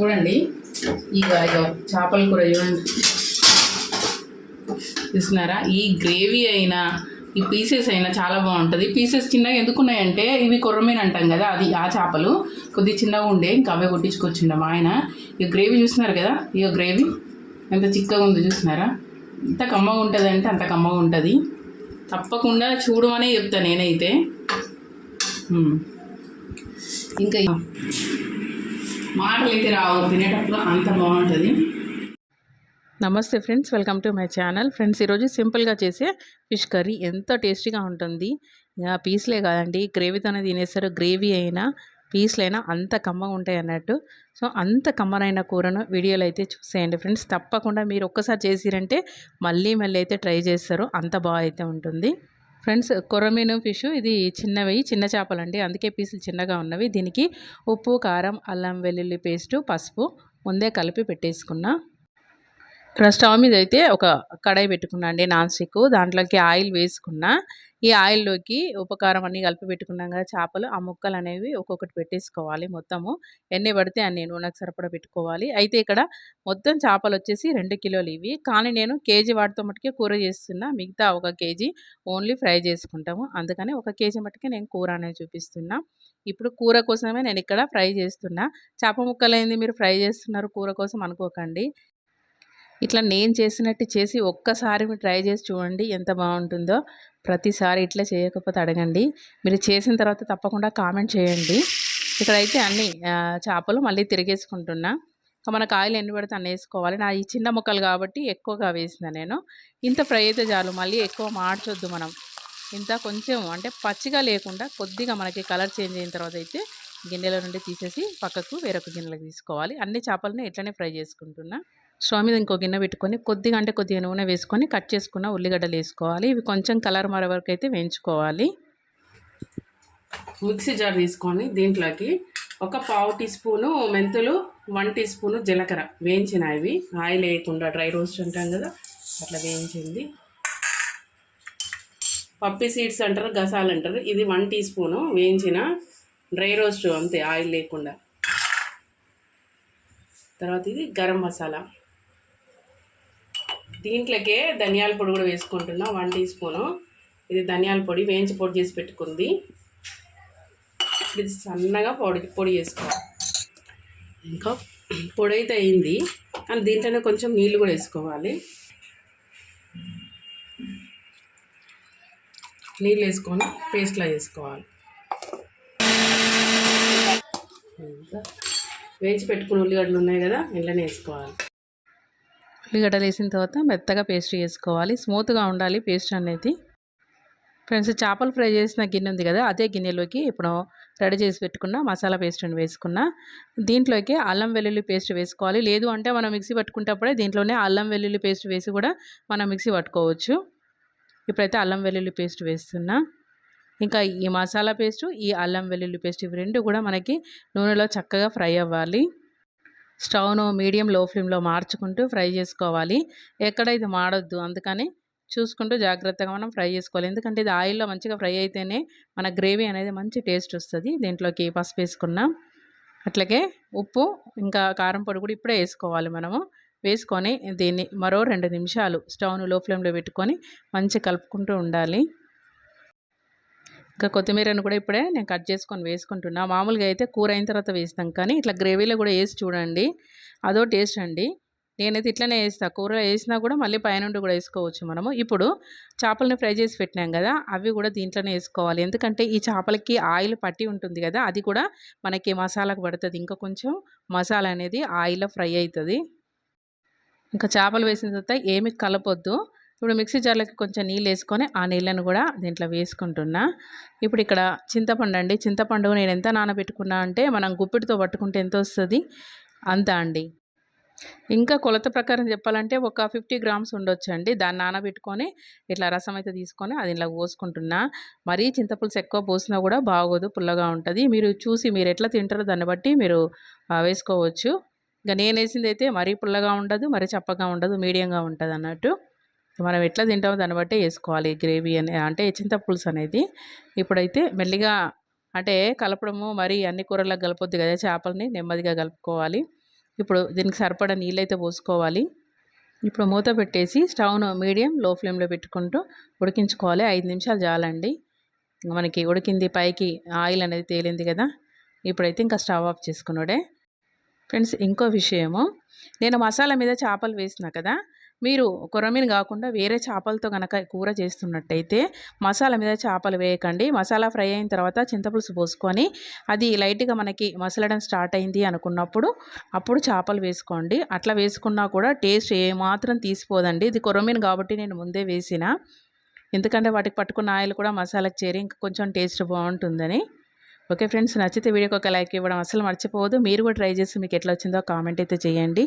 చూడండి. ఇక ఇక చేపల కూర చూడండి. చూస్తున్నారా? ఈ గ్రేవీ అయినా ఈ పీసెస్ అయినా చాలా బాగుంటుంది. పీసెస్ చిన్నగా ఎందుకున్నాయంటే ఇవి కొర్రమీన అంటాం కదా అది ఆ చేపలు. కొద్ది చిన్నగా ఉండే ఇంకా అవే కొట్టించుకొచ్చిండ మా ఆయన. ఇక గ్రేవీ చూస్తున్నారు కదా? ఇక గ్రేవీ. ఎంత చిక్కగా ఉందో చూస్తున్నారా? ఎంత కమ్మగా ఉంటుంది అంటే అంత కమ్మగా ఉంటుంది. తప్పకుండా చూడమనే చెప్తాను నేనైతే. ఇంకా మాటలు అయితే రావు తినేటప్పుడు అంత బాగుంటుంది. నమస్తే friends welcome to my channel. Friends ఈరోజు సింపుల్గా చేసే ఫిష్ కర్రీ ఎంత టేస్టీగా ఉంటుంది. ఇంకా పీస్లే కాదండి గ్రేవీతోనే తినేస్తారు. గ్రేవీ అయినా పీస్లైనా అంత కమ్మగా ఉంటాయి అన్నట్టు. సో అంత కమ్మనైన కూరను వీడియోలో అయితే చూసేయండి ఫ్రెండ్స్. తప్పకుండా మీరు ఒక్కసారి చేసిరంటే మళ్ళీ మళ్ళీ అయితే ట్రై చేస్తారు. అంత బాగా అయితే ఉంటుంది. ఫ్రెండ్స్ కొరమీను ఫిష్ ఇది చిన్నవి చిన్న చేపలండి. అందుకే పీసులు చిన్నగా ఉన్నవి. దీనికి ఉప్పు కారం అల్లం వెల్లుల్లి పేస్టు పసుపు ముందే కలిపి పెట్టేసుకున్నా ఇక్కడ స్టవ్ మీద అయితే ఒక కడాయి పెట్టుకున్నా అండి నాన్ స్టిక్ దాంట్లోకి ఆయిల్ వేసుకున్నా. ఈ ఆయిల్లోకి ఉపకారం అన్ని కలిపి పెట్టుకున్నాం కదా చేపలు. ఆ ముక్కలు అనేవి ఒక్కొక్కటి పెట్టేసుకోవాలి మొత్తము. ఎన్ని పడితే అన్ని నూనెకు సరిపడా పెట్టుకోవాలి. అయితే ఇక్కడ మొత్తం చేపలు వచ్చేసి రెండు కిలోలు ఇవి. కానీ నేను కేజీ వాటితో మట్టుకే కూర చేస్తున్నా. మిగతా ఒక కేజీ ఓన్లీ ఫ్రై చేసుకుంటాము. అందుకని ఒక కేజీ మట్టుకే నేను కూర అనేది చూపిస్తున్నా. ఇప్పుడు కూర కోసమే నేను ఇక్కడ ఫ్రై చేస్తున్నా. చేప ముక్కలు ఏంది మీరు ఫ్రై చేస్తున్నారు కూర కోసం అనుకోకండి. ఇట్లా నేను చేసినట్టు చేసి ఒక్కసారి మీరు ట్రై చేసి చూడండి ఎంత బాగుంటుందో. ప్రతిసారి ఇట్లా చేయకపోతే అడగండి. మీరు చేసిన తర్వాత తప్పకుండా కామెంట్ చేయండి. ఇక్కడైతే అన్ని చేపలు మళ్ళీ తిరిగేసుకుంటున్నా. ఇంకా మనకు ఆయిల్ ఎన్ని పడితే అన్ని వేసుకోవాలి. నా ఈ చిన్న ముక్కలు కాబట్టి ఎక్కువగా వేసిన నేను. ఇంత ఫ్రై అయితే చాలు. మళ్ళీ ఎక్కువ మార్చొద్దు మనం. ఇంత కొంచెం అంటే పచ్చిగా లేకుండా కొద్దిగా మనకి కలర్ చేంజ్ అయిన తర్వాత అయితే గిన్నెల నుండి తీసేసి పక్కకు వేరొక గిన్నెలకు తీసుకోవాలి. అన్ని చేపలని ఇట్లనే ఫ్రై చేసుకుంటున్నా. స్టవ్ మీద ఇంకో గిన్నె పెట్టుకొని కొద్దిగా అంటే కొద్దిగా నూనె వేసుకొని కట్ చేసుకున్న ఉల్లిగడ్డలు వేసుకోవాలి. ఇవి కొంచెం కలర్ మారే వరకు అయితే వేయించుకోవాలి. మిక్సీ జార్ తీసుకొని దీంట్లోకి ఒక పావు టీ స్పూను మెంతులు వన్ టీ స్పూను జీలకర్ర వేయించిన ఇవి. ఆయిల్ వేయకుండా డ్రై రోస్ట్ అంటాం కదా అట్లా వేయించింది. పప్పి సీడ్స్ అంటారు గసాలు అంటారు. ఇది వన్ టీ స్పూను వేయించిన డ్రై రోస్ట్ అంతే ఆయిల్ లేకుండా. తర్వాత ఇది గరం మసాలా. దీంట్లోకే ధనియాల పొడి కూడా వేసుకుంటున్నా వన్ టీ స్పూను ఇది ధనియాల పొడి వేయించి పొడి చేసి పెట్టుకుంది. ఇది సన్నగా పొడి పొడి చేసుకోవాలి. ఇంకా పొడి అయితే అయింది. కానీ దీంట్లోనే కొంచెం నీళ్ళు కూడా వేసుకోవాలి. నీళ్ళు వేసుకొని పేస్ట్లా వేసుకోవాలి వేయించి పెట్టుకున్న ఉల్లిగడ్డలు ఉన్నాయి కదా ఇంట్లోనే వేసుకోవాలి. ఉల్లిగడ్డలు వేసిన తర్వాత మెత్తగా పేస్ట్ చేసుకోవాలి. స్మూత్గా ఉండాలి పేస్ట్ అనేది. ఫ్రెండ్స్ చేపలు ఫ్రై చేసిన గిన్నె ఉంది కదా అదే గిన్నెలోకి ఇప్పుడు రెడీ చేసి పెట్టుకున్న మసాలా పేస్ట్ని వేసుకున్న. దీంట్లోకి అల్లం వెల్లుల్లి పేస్ట్ వేసుకోవాలి. లేదు అంటే మనం మిక్సీ పట్టుకునేటప్పుడే దీంట్లోనే అల్లం వెల్లుల్లి పేస్ట్ వేసి కూడా మనం మిక్సీ పట్టుకోవచ్చు. ఇప్పుడైతే అల్లం వెల్లుల్లి పేస్ట్ వేస్తున్నా. ఇంకా ఈ మసాలా పేస్టు ఈ అల్లం వెల్లుల్లి పేస్ట్ ఇవి రెండు కూడా మనకి నూనెలో చక్కగా ఫ్రై అవ్వాలి. స్టవ్ను మీడియం లో ఫ్లేమ్లో మార్చుకుంటూ ఫ్రై చేసుకోవాలి. ఎక్కడ ఇది మాడొద్దు. అందుకని చూసుకుంటూ జాగ్రత్తగా మనం ఫ్రై చేసుకోవాలి. ఎందుకంటే ఇది ఆయిల్లో మంచిగా ఫ్రై అయితేనే మన గ్రేవీ అనేది మంచి టేస్ట్ వస్తుంది. దీంట్లోకి పసుపు వేసుకున్నాం అట్లాగే ఉప్పు ఇంకా కారం పొడి కూడా ఇప్పుడే వేసుకోవాలి మనము. వేసుకొని దీన్ని మరో రెండు నిమిషాలు స్టవ్ను లో ఫ్లేమ్లో పెట్టుకొని మంచిగా కలుపుకుంటూ ఉండాలి. ఇంకా కొత్తిమీరను కూడా ఇప్పుడే నేను కట్ చేసుకొని వేసుకుంటున్నా. మామూలుగా అయితే కూర అయిన తర్వాత వేస్తాం కానీ ఇట్లా గ్రేవీలో కూడా వేసి చూడండి. అదో టేస్ట్ అండి. నేనైతే ఇట్లనే వేస్తా. కూర వేసినా కూడా మళ్ళీ పైనుండి కూడా వేసుకోవచ్చు మనము. ఇప్పుడు చేపలని ఫ్రై చేసి పెట్టినాం కదా అవి కూడా దీంట్లోనే వేసుకోవాలి. ఎందుకంటే ఈ చేపలకి ఆయిల్ పట్టి ఉంటుంది కదా అది కూడా మనకి మసాలాకు పడుతుంది. ఇంకా కొంచెం మసాలా అనేది ఆయిల్లో ఫ్రై అవుతుంది. ఇంకా చేపలు వేసిన తర్వాత ఏమి కలపొద్దు. ఇప్పుడు మిక్సీ జార్లోకి కొంచెం నీళ్ళు వేసుకొని ఆ నీళ్ళను కూడా దీంట్లో వేసుకుంటున్నా. ఇప్పుడు ఇక్కడ చింతపండు అండి. చింతపండు నేను ఎంత నానబెట్టుకున్నా అంటే మనం గుప్పిటితో పట్టుకుంటే ఎంత వస్తుంది? అంత అండి. ఇంకా కొలత ప్రకారం చెప్పాలంటే ఒక ఫిఫ్టీ గ్రామ్స్ ఉండొచ్చు అండి దాన్ని నానబెట్టుకొని ఇట్లా రసం అయితే తీసుకొని అది ఇలా పోసుకుంటున్నా. మరీ చింతపులుసు ఎక్కువ పోసినా కూడా బాగోదు పుల్లగా ఉంటుంది. మీరు చూసి మీరు ఎట్లా తింటారో దాన్ని బట్టి మీరు వేసుకోవచ్చు. ఇంకా నేను వేసింది అయితే మరీ పుల్లగా ఉండదు మరీ చప్పగా ఉండదు మీడియంగా ఉంటుంది అన్నట్టు మనం ఎట్లా తింటామో దాన్ని బట్టి వేసుకోవాలి. గ్రేవీ అనే అంటే చింతపులుసు అనేది. ఇప్పుడైతే మెల్లిగా అంటే కలపడము మరి అన్ని కూరలకు కలపొద్దు కదా చేపలని నెమ్మదిగా కలుపుకోవాలి. ఇప్పుడు దీనికి సరిపడా నీళ్ళైతే పోసుకోవాలి. ఇప్పుడు మూత పెట్టేసి స్టవ్ను మీడియం లో ఫ్లేమ్లో పెట్టుకుంటూ ఉడికించుకోవాలి. ఐదు నిమిషాలు చాలండి. మనకి ఉడికింది పైకి ఆయిల్ అనేది తేలింది కదా. ఇప్పుడైతే ఇంకా స్టవ్ ఆఫ్ చేసుకున్నాడే. ఫ్రెండ్స్ ఇంకో విషయము. నేను మసాలా మీద చేపలు వేసిన కదా మీరు కొరమీను కాకుండా వేరే చేపలతో కనుక కూర చేస్తున్నట్టయితే మసాలా మీద చేపలు వేయకండి. మసాలా ఫ్రై అయిన తర్వాత చింతపులుసు పోసుకొని అది లైట్గా మనకి మసలడం స్టార్ట్ అయింది అనుకున్నప్పుడు అప్పుడు చేపలు వేసుకోండి. అట్లా వేసుకున్నా కూడా టేస్ట్ ఏమాత్రం తీసిపోదండి. ఇది కొరమీను కాబట్టి నేను ముందే వేసిన. ఎందుకంటే వాటికి పట్టుకున్న ఆయిల్ కూడా మసాలాకి చేరి ఇంకా కొంచెం టేస్ట్ బాగుంటుందని. ఓకే ఫ్రెండ్స్ నచ్చితే వీడియోకి ఒక లైక్ ఇవ్వడం అసలు మర్చిపోవద్దు. మీరు కూడా ట్రై చేసి మీకు ఎట్లా వచ్చిందో కామెంట్ అయితే చేయండి.